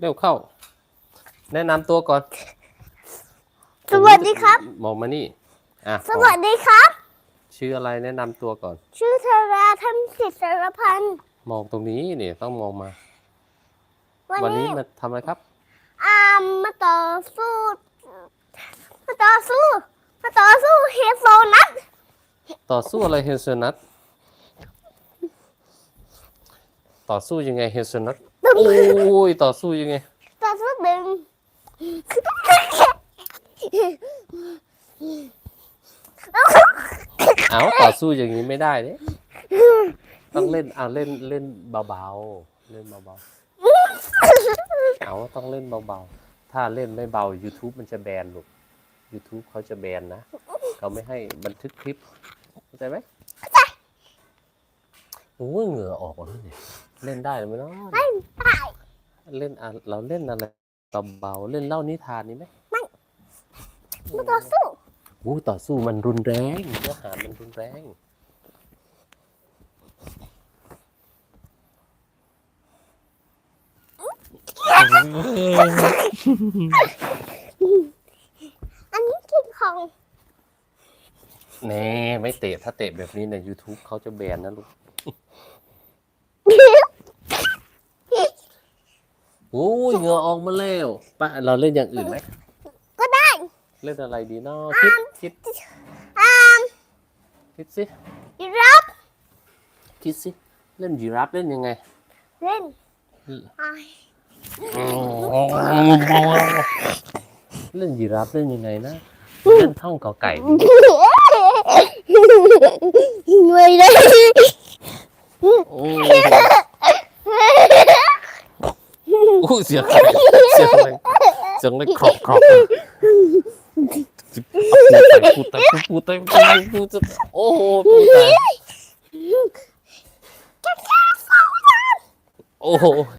เร็วเข้า แนะนำตัวก่อน สวัสดีครับ มองมานี่ อะสวัสดีครับ ชื่ออะไรแนะนำตัวก่อน ชื่อธาราธรรมสิทธิ์สารพันธ์มองตรงนี้นี่ต้องมองมา วันวันนี้นี้มาทำอะไรครับ อามมาต่อสู้ มาต่อสู้ มาต่อสู้เฮโซนัทต่อสู้อะไรเฮนเซอร์นัทต่อสู้ยังไงเฮนเซอร์นัท โอ้ยต่อสู้ยังไงต่อสู้ดึงเอาต่อสู้อย่างนี้ไม่ได้เด้ต้องเล่นเอาเล่นเล่นเบาๆเล่นเบาๆเอาต้องเล่นเบาๆถ้าเล่นไม่เบา YouTube มันจะแบนลูก YouTube เขาจะแบนนะเขาไม่ให้บันทึกคลิปเข้าใจไหมโอ้ยเหงื่อออกแล้วเนี่ย เล่นได้ไหมเนาะไม่ได้เล่นอะเราเล่นอะไรเบาๆเล่นเล่านิทานนี้ไหมมาต่อสู้โอ้ต่อสู้มันรุนแรงเนื้อหามันรุนแรงอันนี้กินของแน่ไม่เตะถ้าเตะแบบนี้ใน YouTube เขาจะแบนนะลูก โอ้ยเหงื่อออกมาแล้วป้าเราเล่นอย่างอื่นไหมก็ได้ เล่นอะไรดีเนาะคิดคิดอามคิดสิยีรับคิดสิเล่นยีราฟเล่นยังไง เล่นไอเล่นยีราฟเล่นยังไงนะเล่นท่องกอไก่ ไม่ได้ โอ้โอ้ เสียงเสียงอะไรเสียงอะไรครอบครอบพูดแต่พูดแต่พูดตายพูดตายโอ้โหพูดแต่โอ้โห